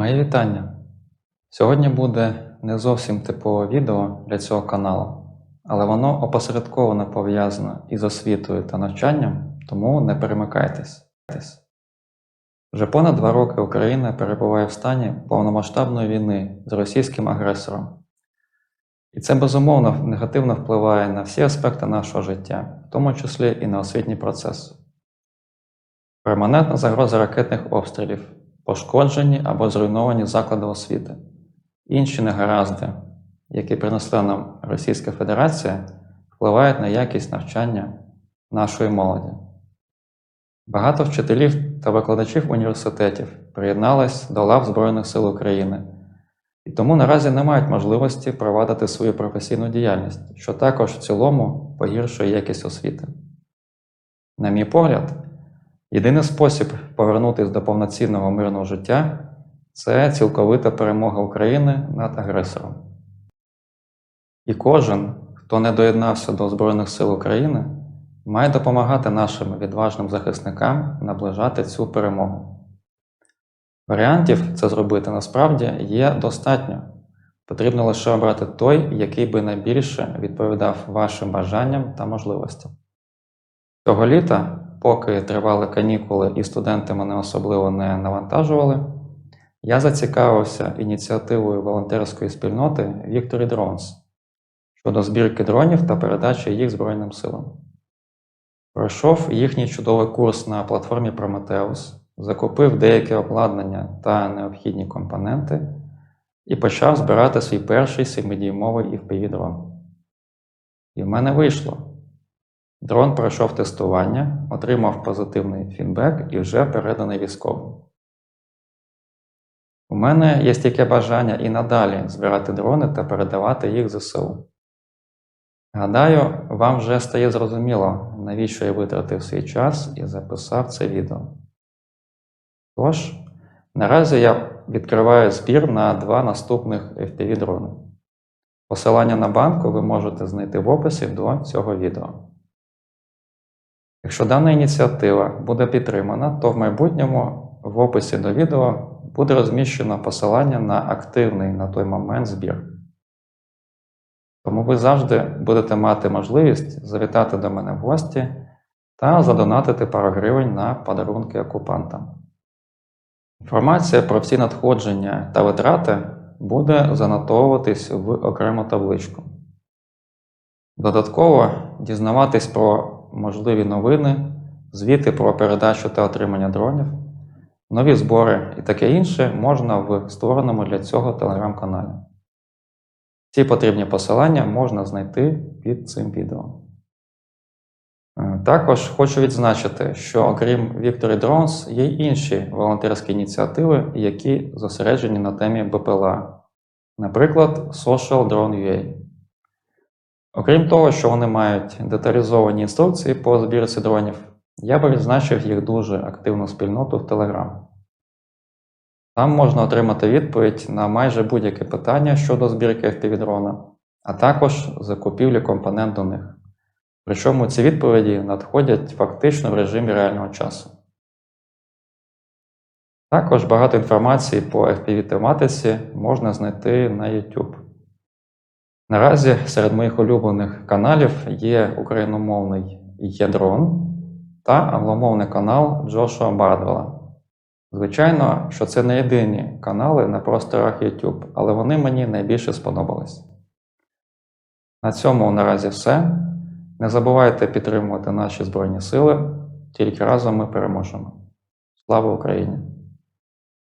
Мої вітання! Сьогодні буде не зовсім типове відео для цього каналу, але воно опосередковано пов'язане із освітою та навчанням, тому не перемикайтесь. Вже понад два роки Україна перебуває в стані повномасштабної війни з російським агресором. І це безумовно негативно впливає на всі аспекти нашого життя, в тому числі і на освітній процес. Перманентна загроза ракетних обстрілів, пошкоджені або зруйновані заклади освіти, інші негаразди, які принесла нам Російська Федерація, впливають на якість навчання нашої молоді. Багато вчителів та викладачів університетів приєднались до лав Збройних сил України і тому наразі не мають можливості провадити свою професійну діяльність, що також в цілому погіршує якість освіти. На мій погляд, єдиний спосіб повернутися до повноцінного мирного життя це цілковита перемога України над агресором. І кожен, хто не доєднався до Збройних сил України, має допомагати нашим відважним захисникам наближати цю перемогу. Варіантів це зробити насправді є достатньо. Потрібно лише обрати той, який би найбільше відповідав вашим бажанням та можливостям. Цього літа, поки тривали канікули і студенти мене особливо не навантажували, я зацікавився ініціативою волонтерської спільноти Victory Drones щодо збірки дронів та передачі їх Збройним силам. Пройшов їхній чудовий курс на платформі Prometheus, закупив деяке обладнання та необхідні компоненти і почав збирати свій перший 7-дюймовий FPV-дрон. І в мене вийшло. Дрон пройшов тестування, отримав позитивний фідбек і вже переданий військовим. У мене є стільки бажання і надалі збирати дрони та передавати їх ЗСУ. Гадаю, вам вже стає зрозуміло, навіщо я витратив свій час і записав це відео. Тож, наразі я відкриваю збір на два наступних FPV-дрони. Посилання на банку ви можете знайти в описі до цього відео. Якщо дана ініціатива буде підтримана, то в майбутньому в описі до відео буде розміщено посилання на активний на той момент збір. Тому ви завжди будете мати можливість завітати до мене в гості та задонатити пару гривень на подарунки окупантам. Інформація про всі надходження та витрати буде занотовуватись в окрему табличку. Додатково дізнаватись про можливі новини, звіти про передачу та отримання дронів, нові збори і таке інше можна в створеному для цього телеграм-каналі. Ці потрібні посилання можна знайти під цим відео. Е, Також хочу відзначити, що окрім Victory Drones є й інші волонтерські ініціативи, які зосереджені на темі БПЛА, наприклад, Social Drone UA. Окрім того, що вони мають деталізовані інструкції по збірці дронів, я би відзначив їх дуже активну спільноту в Telegram. Там можна отримати відповідь на майже будь-яке питання щодо збірки FPV-дрона, а також закупівлі компонент до них. Причому ці відповіді надходять фактично в режимі реального часу. Також багато інформації по FPV-тематиці можна знайти на YouTube. Наразі серед моїх улюблених каналів є україномовний Єдрон та англомовний канал Джошуа Бардвелла. Звичайно, що це не єдині канали на просторах YouTube, але вони мені найбільше сподобались. На цьому наразі все. Не забувайте підтримувати наші Збройні Сили, тільки разом ми переможемо. Слава Україні!